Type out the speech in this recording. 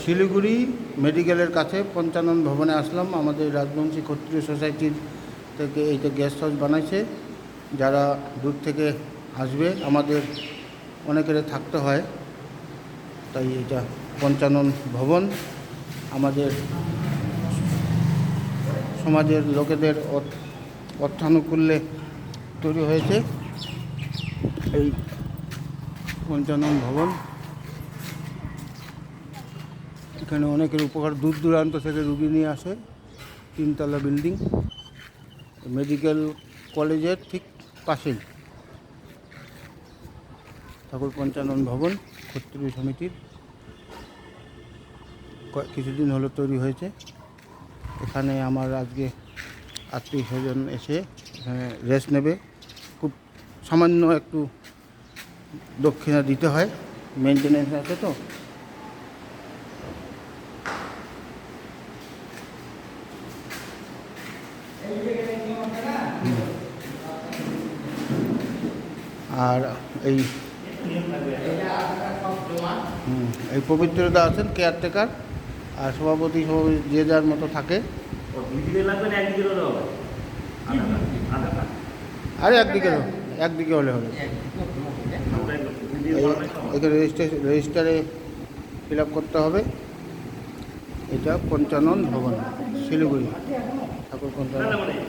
শিলিগুড়ি মেডিকেলের কাছে পঞ্চানন ভবনে আসলাম। আমাদের রাজবংশী ক্ষত্রিয় সোসাইটির থেকে এইটা গেস্ট হাউস বানাইছে। যারা দূর থেকে আসবে, আমাদের অনেকের থাকতে হয়। তাই এটা পঞ্চানন ভবন। আমাদের সমাজের লোকেদের অর্থানুকূল্যে তৈরি হয়েছে। এই পঞ্চানন ভবন। এখানে অনেকের উপকার, দূর দূরান্ত থেকে রুগী নিয়ে আসে, তিনতলা বিল্ডিং, মেডিকেল কলেজের ঠিক পাশেই। ঠাকুর পঞ্চানন ভবন, ক্ষত্রিয় সমিতির। কিছুদিন হলো তৈরি হয়েছে। এখানে আমার আজকে আত্মীয় স্বজন এসে এখানে রেস্ট নেবে। খুব সামান্য একটু দক্ষিণা দিতে হয় মেনটেনেন্স আছে তো। আর এই এই পবিত্রতা আছেন কেয়ারটেকার আর সভাপতি সভাপতি যে যার মতো থাকে। আর একদিকে একদিকে হলে হবে। রেজিস্ট্রেশন রেজিস্টারে ফিল করতে হবে। এটা পঞ্চানন ভবন, শিলিগুড়ি। ঠাকুর